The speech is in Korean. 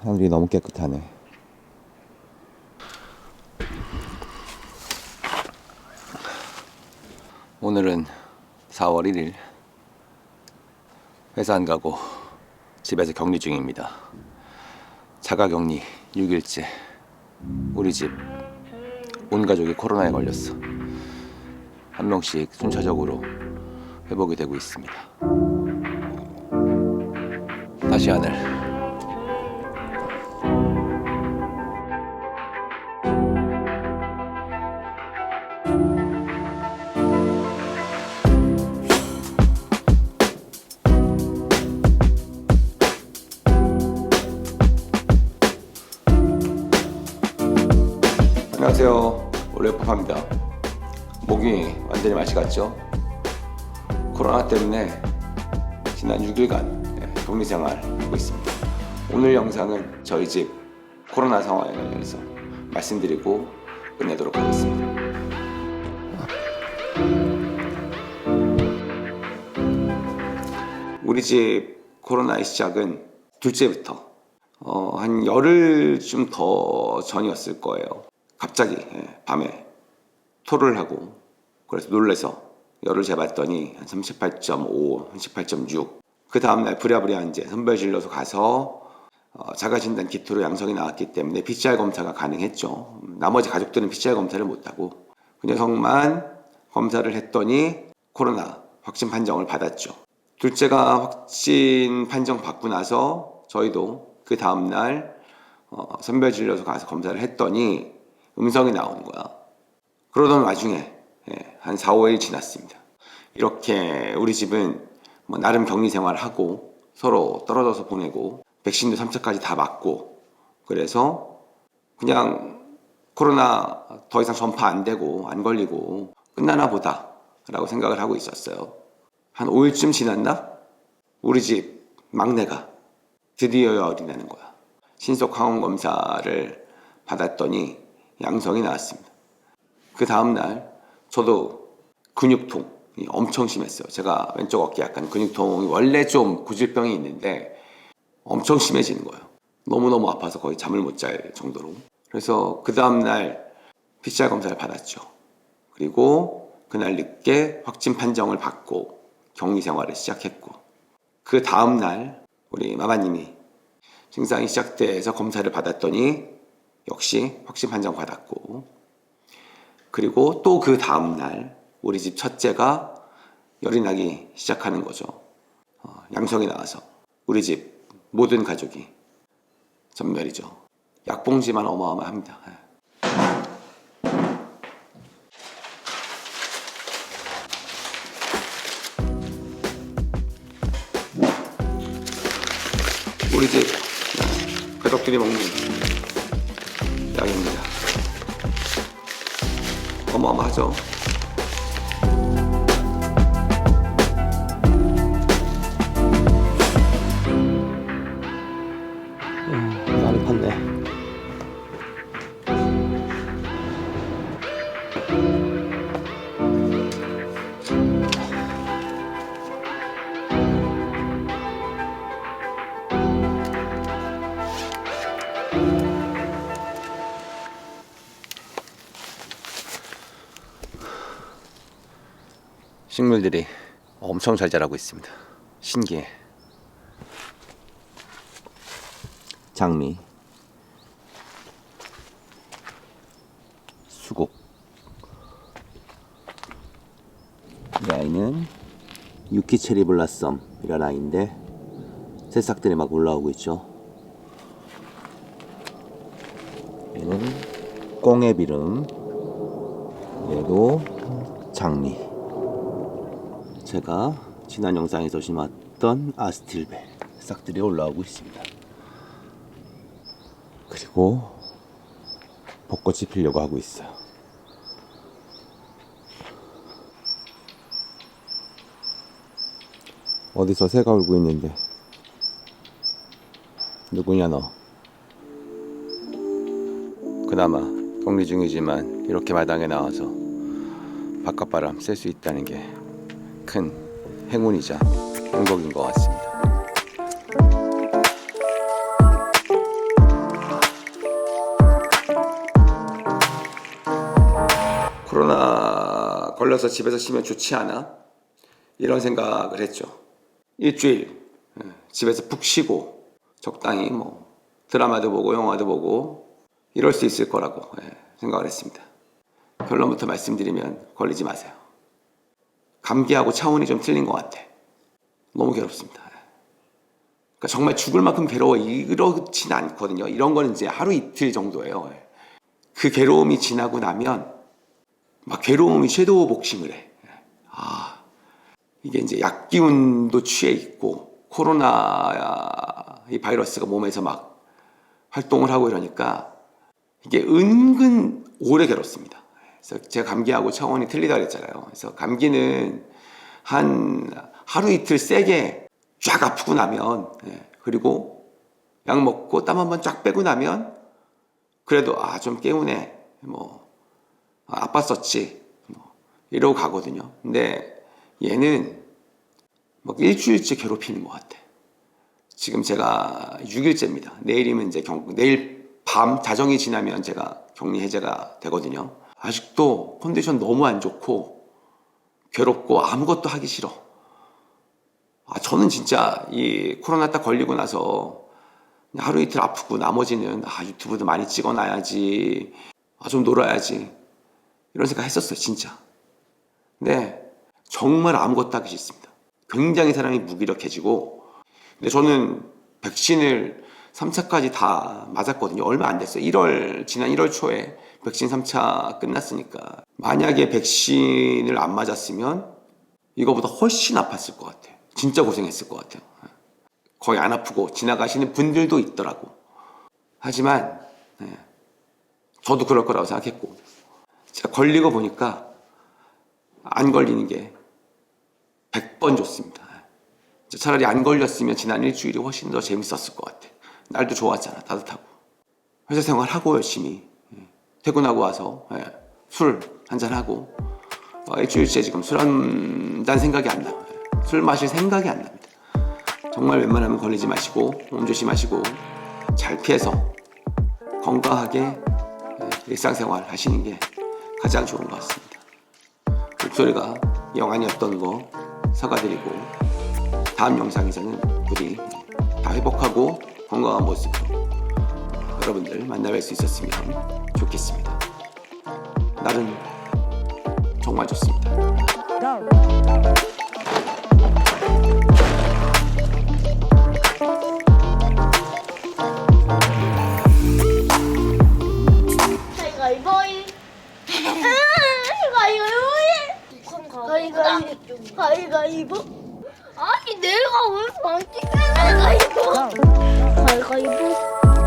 하늘이 너무 깨끗하네. 오늘은 4월 1일. 회사 안 가고 집에서 격리 중입니다. 자가 격리 6일째. 우리 집 온 가족이 코로나에 걸렸어. 한 명씩 순차적으로 회복이 되고 있습니다. 다시 하늘. 안녕하세요. 올레퍼파입니다. 목이 완전히 맛이 갔죠? 코로나 때문에 지난 6일간 예, 격리 생활 하고 있습니다. 오늘 영상은 저희 집 코로나 상황에 관련해서 말씀드리고 끝내도록 하겠습니다. 우리 집 코로나의 시작은 둘째부터 어, 한 열흘쯤 더 전이었을 거예요. 갑자기 예, 밤에 토를 하고 그래서 놀래서 열을 재봤더니 한 38.5, 38.6. 그 다음날 부랴부랴 이제 선별진료소 가서 어, 자가진단 키트로 양성이 나왔기 때문에 PCR 검사가 가능했죠. 음, 나머지 가족들은 PCR 검사를 못하고 그 녀석만 검사를 했더니 코로나 확진 판정을 받았죠. 둘째가 확진 판정 받고 나서 저희도 그 다음날 어, 선별진료소 가서 검사를 했더니 음성이 나오는 거야. 그러던 와중에 예, 한 4, 5일 지났습니다. 이렇게 우리 집은 뭐 나름 격리 생활하고 서로 떨어져서 보내고 백신도 3차까지 다 맞고 그래서 그냥 코로나 더 이상 전파 안 되고 안 걸리고 끝나나 보다 라고 생각을 하고 있었어요. 한 5일쯤 지났나? 우리 집 막내가 드디어 열이 나는 거야. 신속 항원 검사를 받았더니 양성이 나왔습니다. 그 다음날 저도 근육통이 엄청 심했어요. 제가 왼쪽 어깨 약간 근육통이 원래 좀 구질병이 있는데 엄청 심해지는 거예요. 너무너무 아파서 거의 잠을 못 잘 정도로. 그래서 그 다음날 PCR 검사를 받았죠. 그리고 그날 늦게 확진 판정을 받고 격리 생활을 시작했고 그 다음날 우리 마마님이 증상이 시작돼서 검사를 받았더니 역시 확진 판정 받았고 그리고 또 그 다음 날 우리 집 첫째가 열이 나기 시작하는 거죠. 어, 양성이 나와서 우리 집 모든 가족이 전멸이죠. 약봉지만 어마어마합니다. 예. 우리 집 가족들이 먹는 양입니다. 어마어마하죠. 날이 팠네. 식물들이 엄청 잘 자라고 있습니다. 신기해. 장미, 수국. 이 아이는 유키체리 블라썸이라는 아이인데 새싹들이 막 올라오고 있죠. 얘는 꽁의 비름, 얘도 장미. 제가 지난 영상에서 심었던 아스틸베 싹들이 올라오고 있습니다. 그리고 벚꽃이 피려고 하고 있어요. 어디서 새가 울고 있는데 누구냐 너? 그나마 격리 중이지만 이렇게 마당에 나와서 바깥바람 쐴 수 있다는 게 큰 행운이자 행복인 것 같습니다. 코로나 걸려서 집에서 쉬면 좋지 않아? 이런 생각을 했죠. 일주일 예, 집에서 푹 쉬고 적당히 뭐 드라마도 보고 영화도 보고 이럴 수 있을 거라고 예, 생각을 했습니다. 결론부터 말씀드리면 걸리지 마세요. 감기하고 차원이 좀 틀린 것 같아. 너무 괴롭습니다. 그러니까 정말 죽을 만큼 괴로워 이렇지는 않거든요. 이런 거는 이제 하루 이틀 정도예요. 그 괴로움이 지나고 나면 막 괴로움이 섀도우 복싱을 해. 아 이게 이제 약 기운도 취해 있고 코로나 이 바이러스가 몸에서 막 활동을 하고 이러니까 이게 은근 오래 괴롭습니다. 그래서 제가 감기하고 차원이 틀리다 그랬잖아요. 그래서 감기는 한 하루 이틀 세게 쫙 아프고 나면 예, 그리고 약 먹고 땀 한번 쫙 빼고 나면 그래도 아 좀 깨우네 뭐 아, 아팠었지 뭐 이러고 가거든요. 근데 얘는 막 일주일째 괴롭히는 것 같아. 지금 제가 6일째입니다. 내일이면 이제 경, 내일 밤 자정이 지나면 제가 격리 해제가 되거든요. 아직도 컨디션 너무 안 좋고 괴롭고 아무것도 하기 싫어. 아, 저는 진짜 이 코로나 딱 걸리고 나서 하루 이틀 아프고 나머지는 아, 유튜브도 많이 찍어놔야지. 아, 좀 놀아야지. 이런 생각 했었어요, 진짜. 근데 정말 아무것도 하기 싫습니다. 굉장히 사람이 무기력해지고 근데 저는 백신을 3차까지 다 맞았거든요. 얼마 안 됐어요. 1월, 지난 1월 초에 백신 3차 끝났으니까. 만약에 백신을 안 맞았으면 이거보다 훨씬 아팠을 것 같아요. 진짜 고생했을 것 같아요. 거의 안 아프고 지나가시는 분들도 있더라고. 하지만, 네, 저도 그럴 거라고 생각했고. 제가 걸리고 보니까 안 걸리는 게 100번 좋습니다. 차라리 안 걸렸으면 지난 일주일이 훨씬 더 재밌었을 것 같아. 날도 좋았잖아, 따뜻하고. 회사 생활하고 열심히. 예. 퇴근하고 와서 예, 술 한잔하고. 어, 일주일째 지금 술 한 잔 생각이 안 나. 예. 술 마실 생각이 안 납니다. 정말 웬만하면 걸리지 마시고, 몸 조심하시고, 잘 피해서 건강하게 예, 일상생활 하시는 게 가장 좋은 것 같습니다. 목소리가 영안이었던 거 사과드리고 다음 영상에서는 우리 다 회복하고 건강한 모습으로 여러분들 만나뵐 수 있었으면 좋겠습니다. 날은 정말 좋습니다. 가위바위 가위바위 가위바위 가위바위보 아니 내가 왜 반칙해 가위바위보 가위바위보